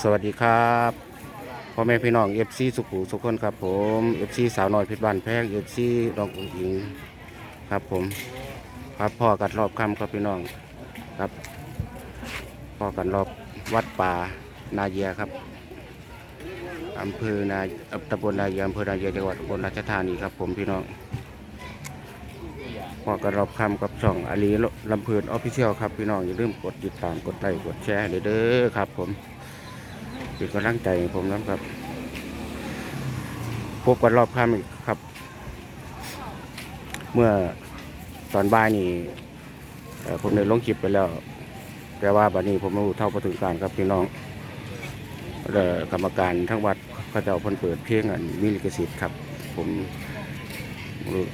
สวัสดีครับพ่อแม่พี่น้องเอฟซีสุขุสุขคนครับผมเอฟซีสาวน้อยเพชรบ้านแพงเอฟซีน้องอุ๋งอิงครับผม ครับพ่อกันรอบคำครับพี่น้องครับพ่อกันรอบวัดป่านาเยียครับอำเภอนาตำบลนาเยียอำเภอนาเยียจังหวัดอุบลราชธานีครับผมพี่น้อง พอกันรอบคำกับช่องอาลีลำเพลินออฟฟิเชียลครับพี่น้องอย่าลืมกดติดตามกดไลค์กดแชร์เลยเด้อครับ ผมเป็นกำลังใจผมนะครับพบกันรอบค่ำอีกครับ เมื่อตอนบ่ายนี่ผมได้ลงคลิปไปแล้ว แต่ว่าบัดนี้ผมไม่รู้เท่าพอถึงการครับพี่น้องกรรมการทั้งวัดเขาเจ้าพิ่นเปิดเพลงอันมีลิขสิทธิ์ครับ ผมรู้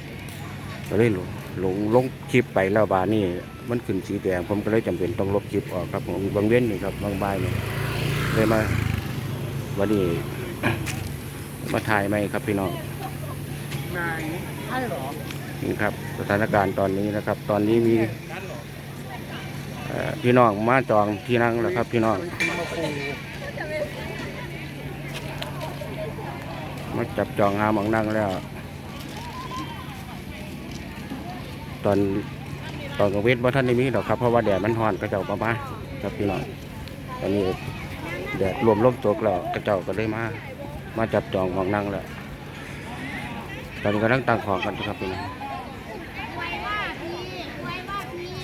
ก็เลยล งลงลงคลิปไปแล้วบาดนี้มันขึ้นสีแดงผมก็เลยจำเป็นต้องลบคลิปออกครับผมบางเว้นนี่ครับบางบ่ายนี่เลยมาวันนี้มาถ่ายไหมครับพี่น้องนายใช่เหรอนี่ครับสถานการณ์ตอนนี้นะครับ ตอนนี้มีเอ่อพี่น้องมาจองที่นั่งแล้วครับ พี่น้องคุณมาปูมาจับจองหาหมองนั่งแล้ว ตอนตอนกลางเวทว่ท่านได้มีดอกครับเพราะว่าแดดมันร้อนกระเจ้าประมาครับพี่น้องตอนนี้แดดรวมลมตกแล้วกระเจ้าก็เลยมา มาจับจองหมองนั่งแล้วตอนนี้กำลังตั้งของกันครับพี่น้องไว้ว่าพี่ไว้ว่าพี่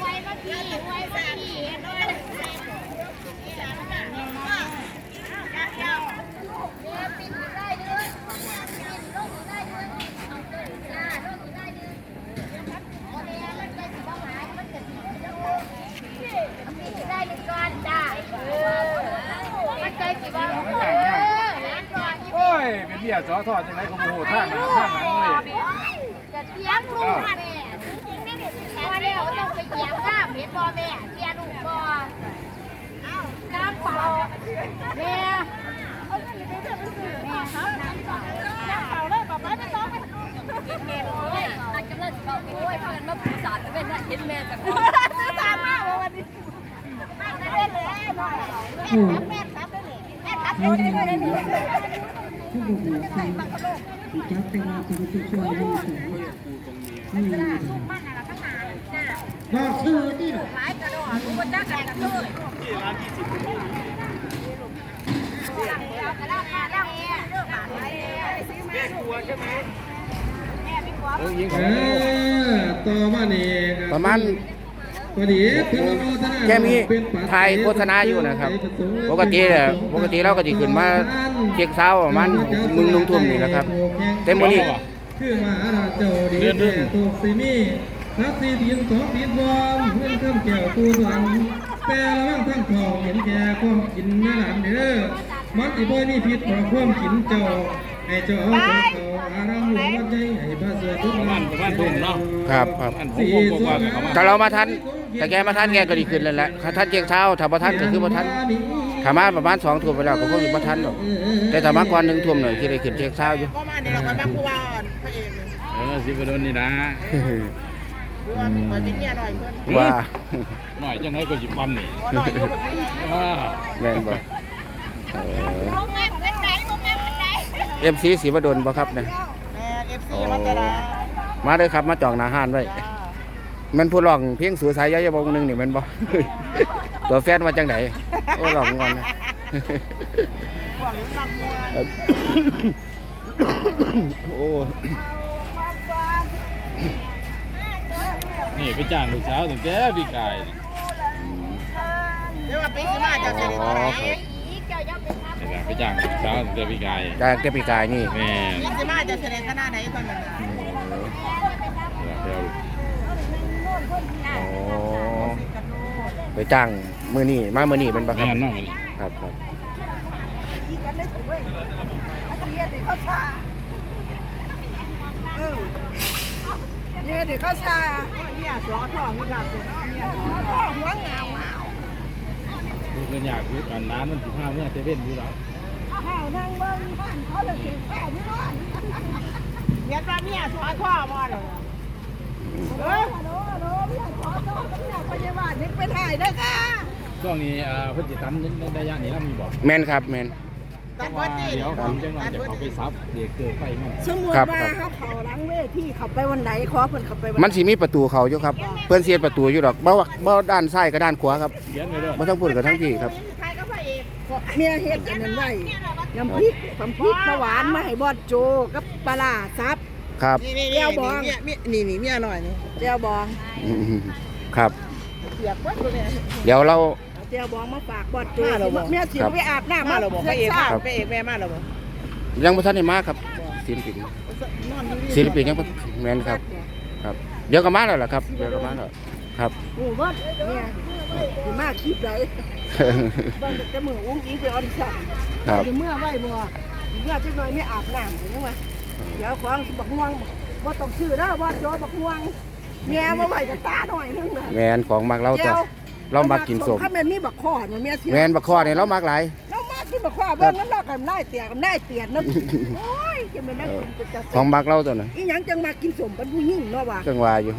ไว้ว่าพี่ไว้ว่าพี่เห็นด้วยปิดได้ด้วยปิดลงได้ด้วยเอาเลยจ้าลงได้ด้วยโอเคแล้วจะสิบ่หายมันจะสิปิดได้ด้วยก่อนจ้ามันใจสิบ่เออร้านก่อน โอ้ ยเป็นเบี้ยสอทอดจังไรก็โมโหท่างหนะท่างหลังเลยจะเทียมลูกแม่พอแล้วต้องไปเหยียบน้ำเห็นบ่แม่เทียลูกบ่น้ำเปล่าแม่แม่ครับน้ำเปล่าน้ำเปล่าเลยป๊าป๊าไม่ต้องไปแม่โอ้ยอาจจะเลิกเขาโอ้ยเพื่อนมาปูสาดเป็นเห็นแม่จากซื้สามมาวันนี้แม่เลยแม่ทับแม่ทับเลยแม่เลยแม่ทับเลยผู้บริหารที่จับเป็นผู้ที่ช่วยให้เสร็จไม่ บอกชื่อที่หลายกระโดดรู้ว่าจักกันกันเลยเอากระดาษมาแล้วแม่เลือกบาทไว้แม่กลัวใช่ไหมแม่ไม่กลัวเออยิงเออต่อมาเนี่ยประมาณ แค่มีถ่ายโฆษณาอยู่นะครับ ปกติเนี่ยปกติเราก็จะขึ้นมาเช็คเช้าประมาณมึงนุ่งทุ่มนี่แหละครับ เต็มมื้อนี้คือมหาราชเจ้าดีแท้ถูกสิมีรักสีดินสองดินวอมเพื่อนข้ามแก้วตูสวนแต่ระวังทั้งทองเห็นแก่ความกินแม่หลานเด้อมันสิบ่มีพิษต่อความกินเจ้าให้เจ้าเอาของเขาอารามหลวงวัดใหญ่ให้พระเสือทุกประมาณประมาณทุ่มเนาะครับครับอันผมผมบอกว่าเขามาถ้าเรามาทัน แต่แกมาทันแกก็ดีขึ้นแล้วแหละถ้าทันเที่ยงเช้าถ้าบ่ทันก็คือบ่ทันถ้ามาประมาณสองทุ่มไปแล้วก็คงอยู่บ่ทันหรอกแต่ถ้ามาก่อนหนึ่งทุ่มหน่อยที่ได้ขึ้นเที่ยงเช้าอยู่ก็มาเนี่ยเราก็มาผู้ว่าพระเอกเลยเออสิบโดนนี่นะผู้ว่าเป็นคนเป็นเมียหน่อยเพื่อนว่าหน่อยจังไรก็สิปั๊มนี่พอหน่อยอยู่แบบนี้อ่าแม่นบ่เออลงแม่เป็นไหนลงแม่เป็นไหนเอ็มซีสีบดลบ่ครับเนี่ยแม่เอฟซีมันจะได้มาเลยครับมาจองหนาห้านไว้ มันผู้ร้องเพียงสูสายยายบงหนึงนี่แมันบ่ ตัวแฟนมาจังไดโอ้ร้องงอนนะหวังนักมวยโอ้นี่ไปจ้างลูกสาวตั้งแต่พี่กายเดี๋ยวว่าปีสิมาจะเสร็จเท่าไหร่อีกเจ้ายังเป็นทัพนี่แหละไปจ้างลูกสาวตั้งแต่พี่กายกายแกปีกายนี่แม่ปีสิมาจะเสร็จขนาดไหนตอนนั้น เดี๋ยวโอ้ไปจ้างมือนี่มามือนี่เป็นบ่คแม่รับนเนาะมันครับครับเนี่ยเดี๋ยวเขาชาเนี่ยสอทองนี่ครับเนี่ยสอทองหัวงามลูกเรียนอยากรู้กันน้ำมันสิบห้าเมื่อเซเว่นอยู่แล้วเดี๋ยวตอนเนี่ยสอทองมาเลยเออ ไปถ่ายด้วยค่ะช่วงนี้อ่าเพิ่นสิตันในระยะนี้แล้วมีบ่แมนครับแมนเพราะว่าเดี๋ยวผมจังหวะจะเขาไปซับเด็กเกิดไฟมันสมมติครับว่าครับ เขาเขาล้างเวทีเขาไปวันไหนขอเพิ่นเขาไปวันมันสิมีประตูเขาอยู่ครับ เพิ่อนเสียประตูอยู่ดอกบ่ว่าบ่ด้านซ้ายกับด้านขวาครับเขียนไว้เด้อบ่ทั้งพูดกับทั้งพี่ครับ ใครก็พระเอกเมียเฮ็ดอันนั้นไว้น้ำพริกน้ำพริกปลาหวานมาให้บอดโจกับปลาร้าซับ ครับเจียวบองนี่นี่เมียหน่อยนี่เจียวบองอืมครับ เปียกเบิดเลยเนี่ยเดี๋ยวเราเอาเจียวบองมาฝากบอดโจเมียสิไปอาบน้ำมาเราบอกพระเอกช้าครับพระเอกแม่มาเราบอกยังบ่ทันได้มาครับศิลปินนอนอยู่นี่ศิลปินยังบ่แม่นครับ ครับ เดี๋ยวก็มาแล้วล่ะครับ เดี๋ยวก็มาแล้วครับโอ้บอดเนี่ยสิมาคลิปไหนบางแต่มืออุ้งอิงไปออดิชั่นครับเดี๋ยวเมื่อไหวบ่เมื่อจักหน่อยไม่อาบน้ำเห็นไหมเดี๋ยวของบักม่วงบ่ต้องซื้อแล้วบอดโจบักม่วงแง่มาไหวกับตาหน่อยนึงนะแมนของมักเราตัวเรามักกินสมถ้าแม่นมีบักข้อมันเมียสิแมนบักข้อนี่เรามักหลายเรามากินบักข้อเบิ่งน้ำลอกกันได้เตียกันได้เตียนน้ำโอ้ยจะไม่ได้กินจะของมักเราตัวน่ะอีหยังจังมากินสมเป็นผู้หญิงเนาะว่ะจังว่าอยู่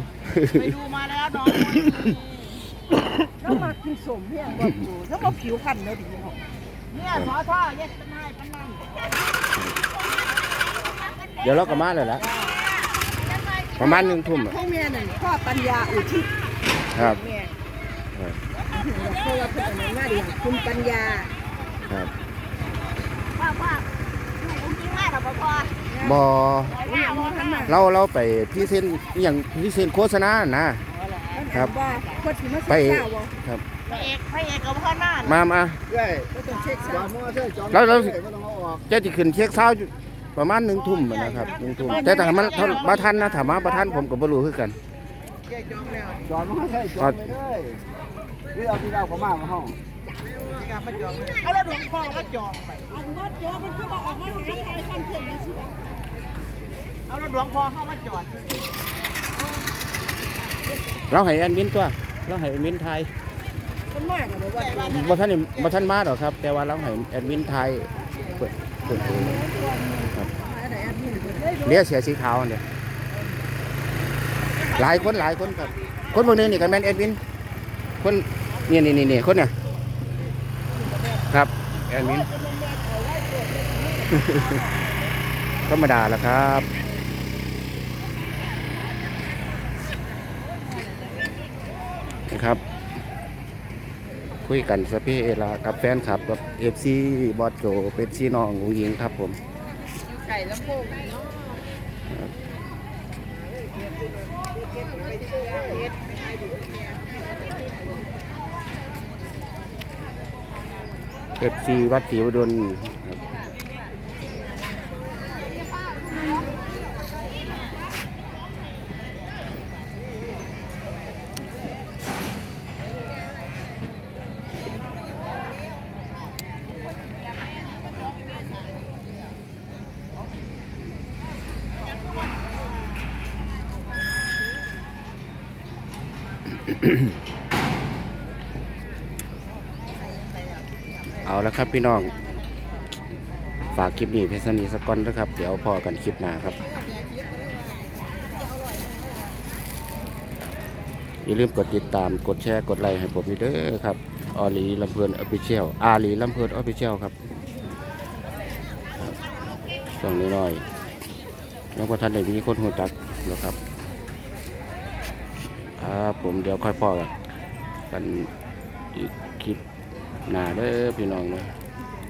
ไปดูมาแล้วน้องเรามากินสมเพียงบ่อยู่แล้วมาผิวพันธุ์เนาะดิเนาะเนี่ยสอท่อเย็ดเป็นนายเป็นนั่น เดี๋ยวเราก็มาแล้วล่ะประมาณหนึ่งทุ่มอะพวกเมียนั่นพ่อปัญญาอุทิศครับแม่ครับเพราะว่าเพิ่นเอามาดีคุณปัญญาครับว่าว่าลูกจริงมากหรอพ่อบ่อุ้ยเอามาทันมาเราเราไปพรี่เซนต์อหย่างพรี่เซนต์โฆษณาน่ะครับว่าคนสิมาไปเช็คเช้าบ่ครับพระเอกพระเอกกับพ่อหน้ามามาบ่ต้องเช็คเช้าเราเราจะจะขึ้นเช็คเช้าอยู่ ประมาณหนึ่งทุ่มอะนะครับหนึ่งทุ่มแต่ถ้ามันถ้าบ่ทันนะถามว่าบ่ทันผมก็บ่รู้คือกันจอดมาใช่จอดไปเลยหรือเอาที่เราเขามามาห้องเอาแล้วหลวงพ่อก็จองไปอันบ่เจอมันคือบ่ออกมาหาใครคันเพิ่นนี่สิเอาแล้วหลวงพ่อเข้ามาจอดเราให้แอดมินตัวเราให้แอดมินไทยมันมากเลยว่าบ่ทันได้บ่ทันมาดอกครับ แต่ว่าเราให้แอดมินไทยเปิดเปิด เด้ยเสียสีขาวอันเดียหลายคนหลายคนครับ คนพวกนี้นี่ก็แมนแอดมิน คนนี่นี่นี่นี่คนเนี่ยครับแอดมินธรรมดาแล้วครับนะครับ คุยกันสเปเอลากับแฟนคลับกับเอฟซีบอสโจเป็นซีน้องหงยิงครับผม ไก่แล้วโพก เอฟซีวัดศรีวดลครับ เอาละครับพี่น้อง ฝากคลิปนี้เพชรนีสกอนนะครับ เดี๋ยวพอกันคลิปหน้าครับ อย่าลืมกดติดตามกดแชร์กดไลค์ให้ผมด้วยเด้อครับออลีลำเพลินออฟฟิเชียลอาลีลำเพลินออฟฟิเชียลครับส่องน้อยๆแล้วก็ท่านได้มีคนหัวจักนะครับ ครับผมเดี๋ยวค่อยพอกันอีกคลิปหน้าเด้อพี่น้องเนาะ